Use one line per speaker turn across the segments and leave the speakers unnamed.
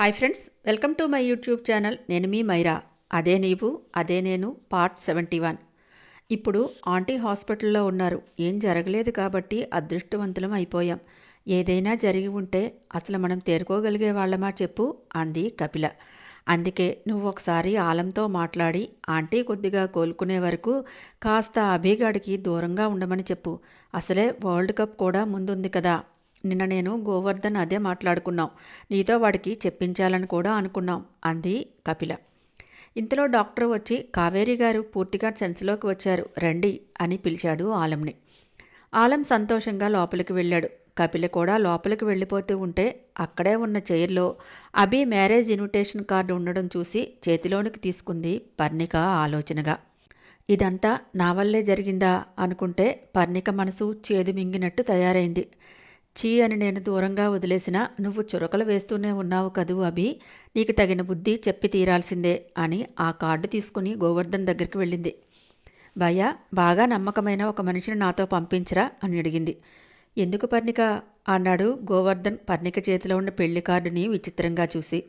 Hi friends welcome to my YouTube channel. నేను మీ మైరా. అదే నీవు అదే నేను పార్ట్ సెవెంటీ వన్. ఇప్పుడు ఆంటీ హాస్పిటల్లో ఉన్నారు. ఏం జరగలేదు కాబట్టి అదృష్టవంతులం అయిపోయాం. ఏదైనా జరిగి ఉంటే అసలు మనం తేరుకోగలిగే వాళ్ళమా చెప్పు అంది కపిల. అందుకే నువ్వు ఒకసారి ఆలంతో మాట్లాడి ఆంటీ కొద్దిగా కోలుకునే వరకు కాస్త అభిగాడికి దూరంగా ఉండమని చెప్పు. అసలే వరల్డ్ కప్ కూడా ముందుంది కదా. నిన్న నేను గోవర్ధన్ అదే మాట్లాడుకున్నాం. నీతో వాడికి చెప్పించాలని కూడా అనుకున్నాం అంది కపిల. ఇంతలో డాక్టర్ వచ్చి కావేరి గారు పూర్తిగా సెన్స్లోకి వచ్చారు రండి అని పిలిచాడు ఆలంని. ఆలం సంతోషంగా లోపలికి వెళ్ళాడు. కపిల కూడా లోపలికి వెళ్ళిపోతూ ఉంటే అక్కడే ఉన్న చైర్లో అభి మ్యారేజ్ ఇన్విటేషన్ కార్డు ఉండడం చూసి చేతిలోనికి తీసుకుంది పర్ణిక ఆలోచనగా. ఇదంతా నా వల్లే జరిగిందా? అనుకుంటే పర్ణిక మనసు చేదు మింగినట్టు తయారైంది. చీ అని నేను దూరంగా వదిలేసిన నువ్వు చురకలు వేస్తూనే ఉన్నావు కదూ అభి. నీకు తగిన బుద్ధి చెప్పి తీరాల్సిందే అని ఆ కార్డు తీసుకుని గోవర్ధన్ దగ్గరికి వెళ్ళింది. భయ్యా బాగా నమ్మకమైన ఒక మనిషిని నాతో పంపించరా అని అడిగింది. ఎందుకు పర్ణిక? అన్నాడు గోవర్ధన్ పర్ణిక చేతిలో ఉన్న పెళ్ళి కార్డుని విచిత్రంగా చూసి.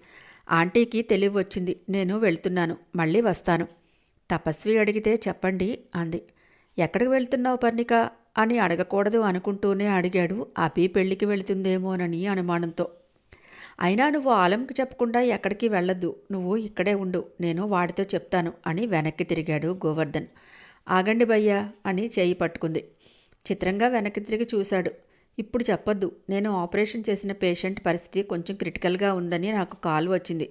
ఆంటీకి తెలివి వచ్చింది. నేను వెళ్తున్నాను. మళ్ళీ వస్తాను. తపస్వి అడిగితే చెప్పండి అంది. ఎక్కడికి వెళ్తున్నావు పర్ణిక? అని అడగకూడదు అనుకుంటూనే అడిగాడు. అభి పెళ్ళికి వెళుతుందేమోనని అనుమానంతో. అయినా నువ్వు ఆలంకి చెప్పకుండా ఎక్కడికి వెళ్ళొద్దు. నువ్వు ఇక్కడే ఉండు. నేను వాడితో చెప్తాను అని వెనక్కి తిరిగాడు గోవర్ధన్. ఆగండి భయ్యా అని చేయి పట్టుకుంది. చిత్రంగా వెనక్కి తిరిగి చూశాడు. ఇప్పుడు చెప్పొద్దు. నేను ఆపరేషన్ చేసిన పేషెంట్ పరిస్థితి కొంచెం క్రిటికల్గా ఉందని నాకు కాల్ వచ్చింది.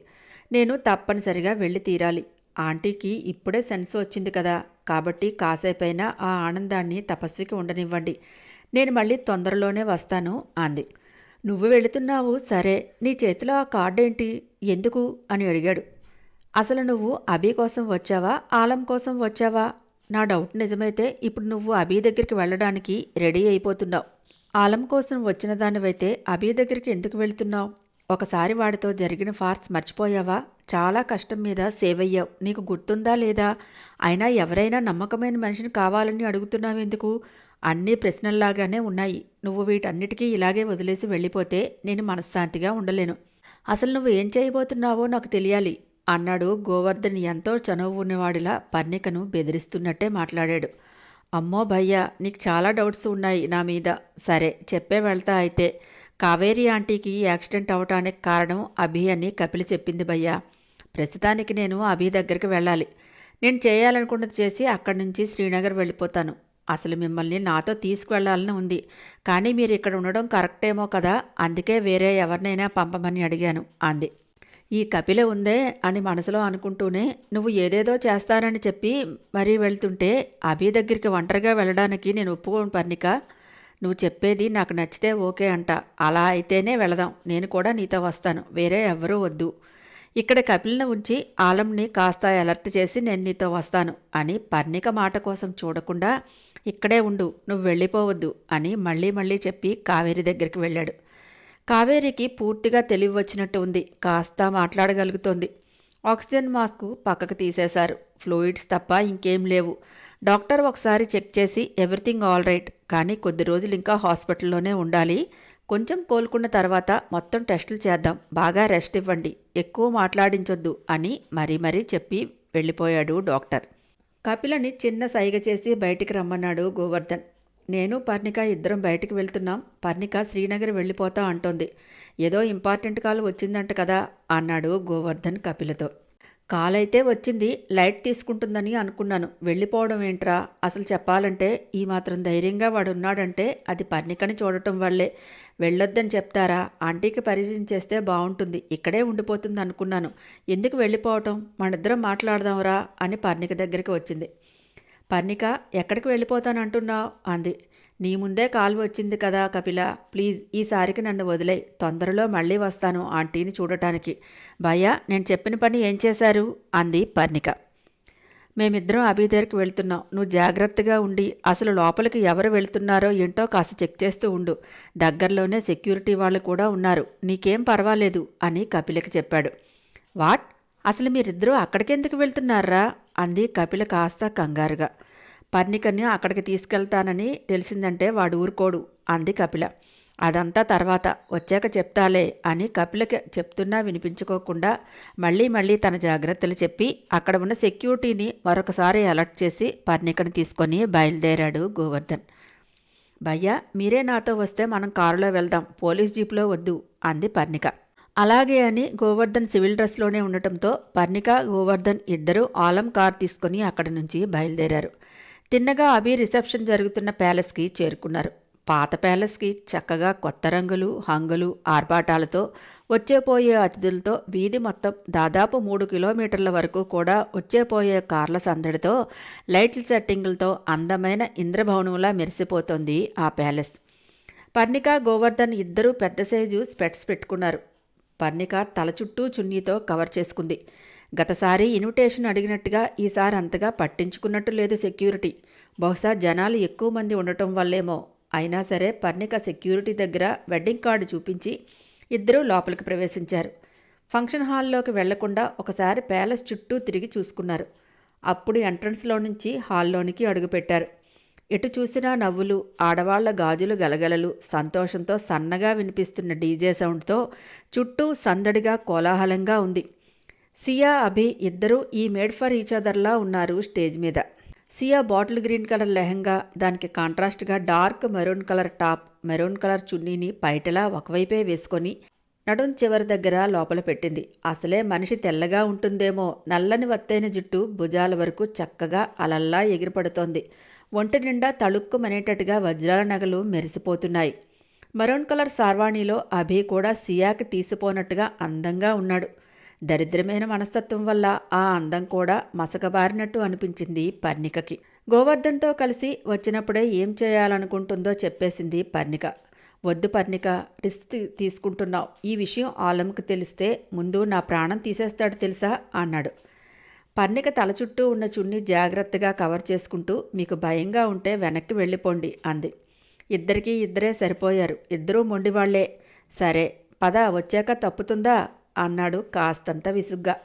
నేను తప్పనిసరిగా వెళ్ళి తీరాలి. ఆంటీకి ఇప్పుడే సెన్స్ వచ్చింది కదా. కాబట్టి కాసేపైనా ఆ ఆనందాన్ని తపస్వికి ఉండనివ్వండి. నేను మళ్ళీ తొందరలోనే వస్తాను అంది. నువ్వు వెళుతున్నావు? సరే. నీ చేతిలో ఆ కార్డు ఏంటి ఎందుకు? అని అడిగాడు. అసలు నువ్వు అభి కోసం వచ్చావా? ఆలం కోసం వచ్చావా? నా డౌట్ నిజమైతే ఇప్పుడు నువ్వు అభి దగ్గరికి వెళ్ళడానికి రెడీ అయిపోతున్నావు. ఆలం కోసం వచ్చిన దానివైతే అభి దగ్గరికి ఎందుకు వెళ్తున్నావు? ఒకసారి వాడితో జరిగిన ఫార్స్ మర్చిపోయావా? చాలా కష్టం మీద సేవ్ అయ్యావు నీకు గుర్తుందా లేదా? అయినా ఎవరైనా నమ్మకమైన మనిషిని కావాలని అడుగుతున్నావెందుకు? అన్నీ ప్రశ్నల్లాగానే ఉన్నాయి. నువ్వు వీటన్నిటికీ ఇలాగే వదిలేసి వెళ్ళిపోతే నేను మనశ్శాంతిగా ఉండలేను. అసలు నువ్వు ఏం చేయబోతున్నావో నాకు తెలియాలి. అన్నాడు గోవర్ధన్ ఎంతో చనువు ఉన్నవాడిలా పర్ణికను బెదిరిస్తున్నట్టే మాట్లాడాడు. అమ్మో భయ్యా నీకు చాలా డౌట్స్ ఉన్నాయి నా మీద. సరే చెప్పే వెళ్తా అయితే. కావేరి ఆంటీకి యాక్సిడెంట్ అవటానికి కారణం అభి అని కపిలి చెప్పింది భయ్యా. ప్రస్తుతానికి నేను అభి దగ్గరికి వెళ్ళాలి. నేను చేయాలనుకున్నది చేసి అక్కడి నుంచి శ్రీనగర్ వెళ్ళిపోతాను. అసలు మిమ్మల్ని నాతో తీసుకువెళ్ళాలని ఉంది. కానీ మీరు ఇక్కడ ఉండడం కరెక్టేమో కదా? అందుకే వేరే ఎవరినైనా పంపమని అడిగాను అంది. ఈ కపిల ఉందే అని మనసులో అనుకుంటూనే నువ్వు ఏదేదో చేస్తానని చెప్పి మరీ వెళ్తుంటే అభి దగ్గరికి ఒంటరిగా వెళ్ళడానికి నేను ఒప్పుకోను పర్ణిక. నువ్వు చెప్పేది నాకు నచ్చితే ఓకే అంట. అలా అయితేనే వెళదాం. నేను కూడా నీతో వస్తాను. వేరే ఎవ్వరూ వద్దు. ఇక్కడ కపిల్ని ఉంచి ఆలంని కాస్త అలర్ట్ చేసి నేను నీతో వస్తాను అని పర్ణిక మాట కోసం చూడకుండా ఇక్కడే ఉండు నువ్వు వెళ్ళిపోవద్దు అని మళ్ళీ మళ్ళీ చెప్పి కావేరి దగ్గరికి వెళ్ళాడు. కావేరికి పూర్తిగా తెలివి వచ్చినట్టు ఉంది కాస్త మాట్లాడగలుగుతోంది. ఆక్సిజన్ మాస్క్ పక్కకు తీసేశారు. ఫ్లూయిడ్స్ తప్ప ఇంకేం లేవు. డాక్టర్ ఒకసారి చెక్ చేసి ఎవ్రీథింగ్ ఆల్ రైట్ కానీ కొద్ది రోజులు ఇంకా హాస్పిటల్లోనే ఉండాలి కొంచెం కోలుకున్న తర్వాత మొత్తం టెస్టులు చేద్దాం. బాగా రెస్ట్ ఇవ్వండి. ఎక్కువ మాట్లాడించొద్దు అని మరీ మరీ చెప్పి వెళ్ళిపోయాడు డాక్టర్. కపిలని చిన్న సైగ చేసి బయటికి రమ్మన్నాడు గోవర్ధన్. నేను పర్ణిక ఇద్దరం బయటికి వెళ్తున్నాం. పర్ణిక శ్రీనగర్ వెళ్ళిపోతా అంటోంది. ఏదో ఇంపార్టెంట్ కాల్ వచ్చిందంట కదా అన్నాడు గోవర్ధన్ కపిలతో. కాల్ అయితే వచ్చింది లైట్ తీసుకుంటుందని అనుకున్నాను. వెళ్ళిపోవడం ఏంట్రా? అసలు చెప్పాలంటే ఈ మాత్రం ధైర్యంగా వాడు ఉన్నాడంటే అది పర్ణికని చూడటం వల్లే. వెళ్ళొద్దని చెప్తారా? ఆంటీకి పరిచయం చేస్తే బాగుంటుంది. ఇక్కడే ఉండిపోతుంది అనుకున్నాను. ఎందుకు వెళ్ళిపోవటం? మనిద్దరం మాట్లాడదాంరా అని పర్ణిక దగ్గరికి వచ్చింది. పర్ణిక ఎక్కడికి వెళ్ళిపోతానంటున్నావు? అంది. నీ ముందే కాల్ వచ్చింది కదా కపిల. ప్లీజ్ ఈసారికి నన్ను వదిలే తొందరలో మళ్ళీ వస్తాను ఆంటీని చూడటానికి. భయ్యా నేను చెప్పిన పని ఏం చేశారు? అంది పర్ణిక. మేమిద్దరం అభిదేర్కి దగ్గరికి వెళ్తున్నాం. నువ్వు జాగ్రత్తగా ఉండి అసలు లోపలికి ఎవరు వెళ్తున్నారో ఏంటో కాస్త చెక్ చేస్తూ ఉండు. దగ్గరలోనే సెక్యూరిటీ వాళ్ళు కూడా ఉన్నారు. నీకేం పర్వాలేదు అని కపిలకి చెప్పాడు. వాట్? అసలు మీరిద్దరూ అక్కడికెందుకు వెళ్తున్నారా? అంది కపిల కాస్త కంగారుగా. పర్ణికని అక్కడికి తీసుకెళ్తానని తెలిసిందంటే వాడు ఊరుకోడు అంది కపిల. అదంతా తర్వాత వచ్చాక చెప్తాలే అని కపిలకి చెప్తున్నా వినిపించుకోకుండా మళ్ళీ మళ్ళీ తన జాగ్రత్తలు చెప్పి అక్కడ ఉన్న సెక్యూరిటీని మరొకసారి అలర్ట్ చేసి పర్ణికను తీసుకొని బయలుదేరాడు గోవర్ధన్. భయ్యా మీరే నాతో వస్తే మనం కారులో వెళ్దాం పోలీస్ జీప్లో వద్దు అంది పర్ణిక. అలాగే అని గోవర్ధన్ సివిల్ డ్రెస్లోనే ఉండటంతో పర్ణిక గోవర్ధన్ ఇద్దరూ ఆలం కార్ తీసుకొని అక్కడి నుంచి బయలుదేరారు. తిన్నగా అభి రిసెప్షన్ జరుగుతున్న ప్యాలెస్కి చేరుకున్నారు. పాత ప్యాలెస్కి చక్కగా కొత్త రంగులు హంగులు ఆర్భాటాలతో వచ్చేపోయే అతిథులతో వీధి మొత్తం దాదాపు మూడు కిలోమీటర్ల వరకు కూడా వచ్చేపోయే కార్ల సందడితో లైట్ల సెట్టింగులతో అందమైన ఇంద్రభవనంలా మెరిసిపోతోంది ఆ ప్యాలెస్. పర్ణిక గోవర్ధన్ ఇద్దరూ పెద్ద సైజు స్పెట్స్ పెట్టుకున్నారు. పర్ణిక తల చుట్టూ చున్నీతో కవర్ చేసుకుంది. గతసారి ఇన్విటేషన్ అడిగినట్టుగా ఈసారి అంతగా పట్టించుకున్నట్టు లేదు సెక్యూరిటీ. బహుశా జనాలు ఎక్కువ మంది ఉండటం వల్లేమో. అయినా సరే పర్ణిక సెక్యూరిటీ దగ్గర వెడ్డింగ్ కార్డు చూపించి ఇద్దరూ లోపలికి ప్రవేశించారు. ఫంక్షన్ హాల్లోకి వెళ్ళకుండా ఒకసారి ప్యాలెస్ చుట్టూ తిరిగి చూసుకున్నారు. అప్పుడు ఎంట్రన్స్లో నుంచి హాల్లోనికి అడుగుపెట్టారు. ఎటు చూసినా నవ్వులు ఆడవాళ్ళ గాజులు గలగలలు సంతోషంతో సన్నగా వినిపిస్తున్న డీజే సౌండ్తో చుట్టూ సందడిగా కోలాహలంగా ఉంది. సియా అభి ఇద్దరూ ఈ మేడ్ ఫర్ ఈచ్ అదర్లా ఉన్నారు స్టేజ్ మీద. Siya bottle green colour lehenga దానికి కాంట్రాస్ట్గా dark maroon colour top maroon colour చున్నీని పైటలా ఒకవైపే వేసుకొని నడుం చివరి దగ్గర లోపల పెట్టింది. అసలే మనిషి తెల్లగా ఉంటుందేమో నల్లని వత్తైన జుట్టు భుజాల వరకు చక్కగా అలల్లా ఎగిరిపడుతోంది. ఒంటి నిండా తళుక్కుమనేటట్టుగా వజ్రాల నగలు మెరిసిపోతున్నాయి. మరూన్ కలర్ సార్వాణిలో అభి కూడా సియాకి తీసిపోనట్టుగా అందంగా ఉన్నాడు. దరిద్రమైన మనస్తత్వం వల్ల ఆ అందం కూడా మసకబారినట్టు అనిపించింది పర్ణికకి. గోవర్ధన్తో కలిసి వచ్చినప్పుడే ఏం చేయాలనుకుంటుందో చెప్పేసింది పర్ణిక. వద్దు పర్ణిక రిస్క్ తీసుకుంటున్నావు. ఈ విషయం ఆలంకు తెలిస్తే ముందు నా ప్రాణం తీసేస్తాడు తెలుసా? అన్నాడు. పర్ణిక తల చుట్టూ ఉన్న చున్ని జాగ్రత్తగా కవర్ చేసుకుంటూ మీకు భయంగా ఉంటే వెనక్కి వెళ్ళిపోండి అంది. ఇద్దరికీ ఇద్దరే సరిపోయారు. ఇద్దరూ మొండివాళ్ళే. సరే పద వచ్చాక తప్పుతుందా? అన్నాడు కాస్తంత విసుగ్గా.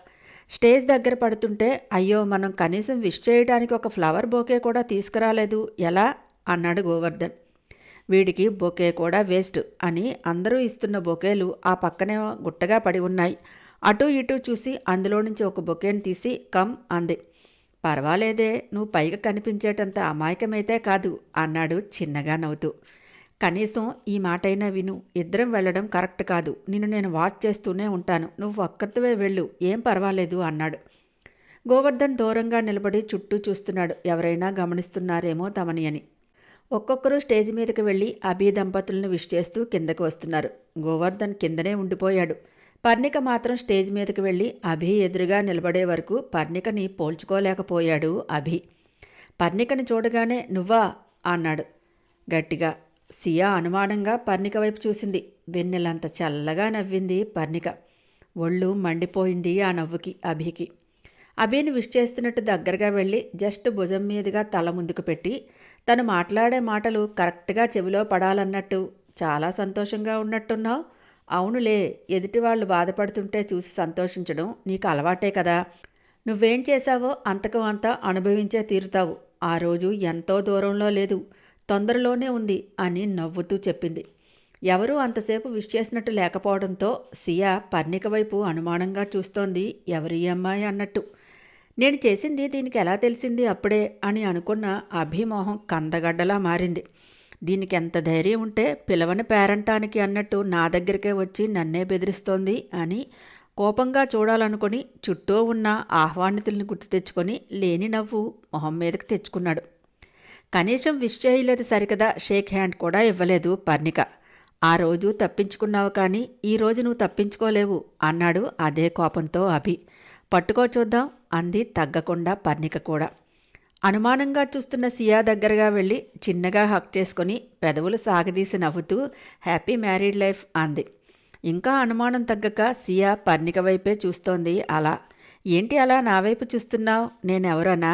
స్టేజ్ దగ్గర పడుతుంటే అయ్యో మనం కనీసం విష్ చేయడానికి ఒక ఫ్లవర్ బొకే కూడా తీసుకురాలేదు. ఎలా? అన్నాడు గోవర్ధన్. వీడికి బొకే కూడా వేస్ట్ అని అందరూ ఇస్తున్న బొకేలు ఆ పక్కనే గుట్టగా పడి ఉన్నాయి. అటు ఇటు చూసి అందులో నుంచి ఒక బొకేని తీసి కమ్ అంది. పర్వాలేదే నువ్వు పైగా కనిపించేటంత అమాయకమైతే కాదు అన్నాడు చిన్నగా నవ్వుతూ. కనీసం ఈ మాటైనా విను. ఇద్దరం వెళ్ళడం కరెక్ట్ కాదు. నిన్ను నేను వాచ్ చేస్తూనే ఉంటాను. నువ్వు ఒక్కరితోవే వెళ్ళు. ఏం పర్వాలేదు అన్నాడు. గోవర్ధన్ దూరంగా నిలబడి చుట్టూ చూస్తున్నాడు. ఎవరైనా గమనిస్తున్నారేమో తమని అని. ఒక్కొక్కరు స్టేజ్ మీదకి వెళ్ళి అభి దంపతులను విష్ చేస్తూ కిందకు వస్తున్నారు. గోవర్ధన్ కిందనే ఉండిపోయాడు. పర్ణిక మాత్రం స్టేజ్ మీదకి వెళ్ళి అభి ఎదురుగా నిలబడే వరకు పర్ణికని పోల్చుకోలేకపోయాడు అభి. పర్ణికని చూడగానే నువ్వా? అన్నాడు గట్టిగా. సియా అనుమానంగా పర్ణిక వైపు చూసింది. వెన్నెలంత చల్లగా నవ్వింది పర్ణిక. ఒళ్ళు మండిపోయింది ఆ నవ్వుకి అభికి. అభిని విష్ చేస్తున్నట్టు దగ్గరగా వెళ్ళి జస్ట్ భుజం మీదుగా తల ముందుకు పెట్టి తను మాట్లాడే మాటలు కరెక్ట్గా చెవిలో పడాలన్నట్టు చాలా సంతోషంగా ఉన్నట్టున్నావు. అవునులే ఎదుటి వాళ్ళు బాధపడుతుంటే చూసి సంతోషించడం నీకు అలవాటే కదా. నువ్వేం చేశావో అంతకు అంతా అనుభవించే తీరుతావు. ఆ రోజు ఎంతో దూరంలో లేదు. తొందరలోనే ఉంది అని నవ్వుతూ చెప్పింది. ఎవరూ అంతసేపు విష్ చేసినట్టు లేకపోవడంతో సియా పర్ణిక వైపు అనుమానంగా చూస్తోంది. ఎవరి అమ్మాయి అన్నట్టు. నేను చేసింది దీనికి ఎలా తెలిసింది అప్పుడే అని అనుకున్న అభిమోహం కందగడ్డలా మారింది. దీనికి ఎంత ధైర్యం ఉంటే పిలవని పేరంటానికి అన్నట్టు నా దగ్గరికే వచ్చి నన్నే బెదిరిస్తోంది అని కోపంగా చూడాలనుకుని చుట్టూ ఉన్న ఆహ్వానితుల్ని గుర్తు తెచ్చుకొని లేని నవ్వు మొహం మీదకి తెచ్చుకున్నాడు. కనీసం విష్ చేయలేదు సరికదా షేక్ హ్యాండ్ కూడా ఇవ్వలేదు పర్ణిక. ఆ రోజు తప్పించుకున్నావు కానీ ఈ రోజు నువ్వు తప్పించుకోలేవు అన్నాడు అదే కోపంతో అభి. పట్టుకో చూద్దాం అంది తగ్గకుండా పర్ణిక కూడా. అనుమానంగా చూస్తున్న సియా దగ్గరగా వెళ్ళి చిన్నగా హక్ చేసుకుని పెదవులు సాగదీసి నవ్వుతూ హ్యాపీ మ్యారీడ్ లైఫ్ అంది. ఇంకా అనుమానం తగ్గక సియా పర్ణిక వైపే చూస్తోంది అలా. ఏంటి అలా నా వైపు చూస్తున్నావు? నేనెవరనా?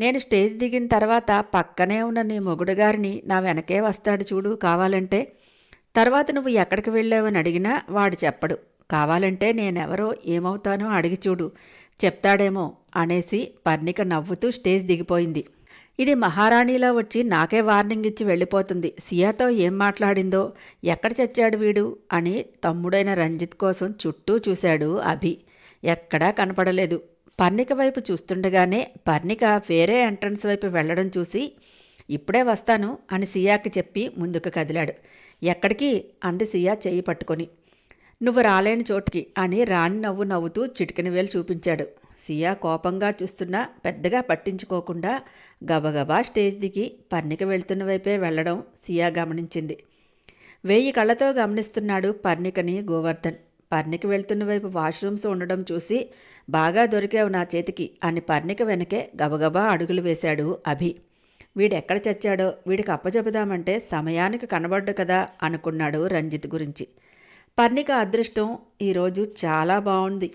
నేను స్టేజ్ దిగిన తర్వాత పక్కనే ఉన్న నీ మొగుడు గారిని నా వెనకే వస్తాడు చూడు కావాలంటే. తర్వాత నువ్వు ఎక్కడికి వెళ్ళావని అడిగినా వాడు చెప్పడు. కావాలంటే నేనెవరో ఏమవుతానో అడిగి చూడు. చెప్తాడేమో అనేసి పర్ణిక నవ్వుతూ స్టేజ్ దిగిపోయింది. ఇది మహారాణిలా వచ్చి నాకే వార్నింగ్ ఇచ్చి వెళ్ళిపోతుంది. సియాతో ఏం మాట్లాడిందో ఎక్కడ చచ్చాడు వీడు అని తమ్ముడైన రంజిత్ కోసం చుట్టూ చూశాడు అభి. ఎక్కడా కనపడలేదు. పర్ణిక వైపు చూస్తుండగానే పర్ణిక వేరే ఎంట్రన్స్ వైపు వెళ్ళడం చూసి ఇప్పుడే వస్తాను అని సియాకి చెప్పి ముందుకు కదిలాడు. ఎక్కడికి? అంది సియా చెయ్యి పట్టుకొని. నువ్వు రాలేని చోటుకి అని రాణి నవ్వు నవ్వుతూ చిటికిన వేలు చూపించాడు. సియా కోపంగా చూస్తున్నా పెద్దగా పట్టించుకోకుండా గబగబా స్టేజ్ దిగి పర్ణిక వెళ్తున్న వైపే వెళ్ళడం సియా గమనించింది. వెయ్యి కళ్ళతో గమనిస్తున్నాడు పర్ణికని గోవర్ధన్. పర్ణికి వెళ్తున్న వైపు వాష్రూమ్స్ ఉండడం చూసి బాగా దొరికావు నా చేతికి అని పర్ణిక వెనకే గబగబా అడుగులు వేశాడు అభి. వీడెక్కడ చచ్చాడో వీడికి అప్పచెబుదామంటే సమయానికి కనబడ్డు కదా అనుకున్నాడు రంజిత్ గురించి. పర్ణిక అదృష్టం ఈరోజు చాలా బాగుంది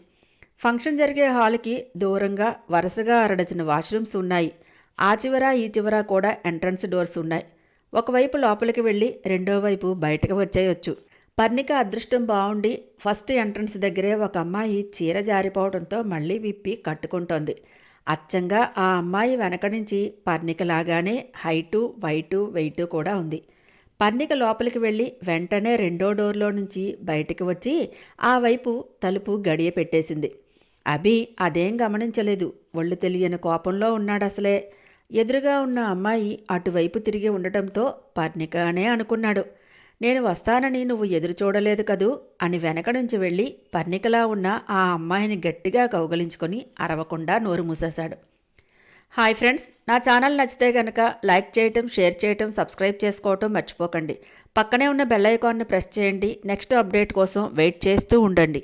ఫంక్షన్ జరిగే హాల్కి దూరంగా వరుసగా అరడచిన వాష్రూమ్స్ ఉన్నాయి. ఆ చివర ఈ చివర కూడా ఎంట్రన్స్ డోర్స్ ఉన్నాయి. ఒకవైపు లోపలికి వెళ్ళి రెండో వైపు బయటకు వచ్చేయొచ్చు. పర్ణిక అదృష్టం బాగుండి ఫస్ట్ ఎంట్రన్స్ దగ్గరే ఒక అమ్మాయి చీర జారిపోవడంతో మళ్ళీ విప్పి కట్టుకుంటోంది. అచ్చంగా ఆ అమ్మాయి వెనక నుంచి పర్ణికలాగానే హైటు వైటు వెయిటు కూడా ఉంది. పర్ణిక లోపలికి వెళ్ళి వెంటనే రెండో డోర్లో నుంచి బయటికి వచ్చి ఆ వైపు తలుపు గడియ పెట్టేసింది. అభి అదేం గమనించలేదు. ఒళ్ళు తెలియని కోపంలో ఉన్నాడు అసలే. ఎదురుగా ఉన్న అమ్మాయి అటువైపు తిరిగి ఉండటంతో పర్ణికనే అనుకున్నాడు. నేను వస్తానని నువ్వు ఎదురు చూడలేదు కదూ అని వెనక నుంచి వెళ్ళి పర్ణికలా ఉన్న ఆ అమ్మాయిని గట్టిగా కౌగలించుకొని అరవకుండా నోరు మూసేశాడు. హాయ్ ఫ్రెండ్స్ నా ఛానల్ నచ్చితే కనుక లైక్ చేయటం షేర్ చేయటం సబ్స్క్రైబ్ చేసుకోవటం మర్చిపోకండి. పక్కనే ఉన్న బెల్ ఐకాన్ని ప్రెస్ చేయండి. నెక్స్ట్ అప్డేట్ కోసం వెయిట్ చేస్తూ ఉండండి.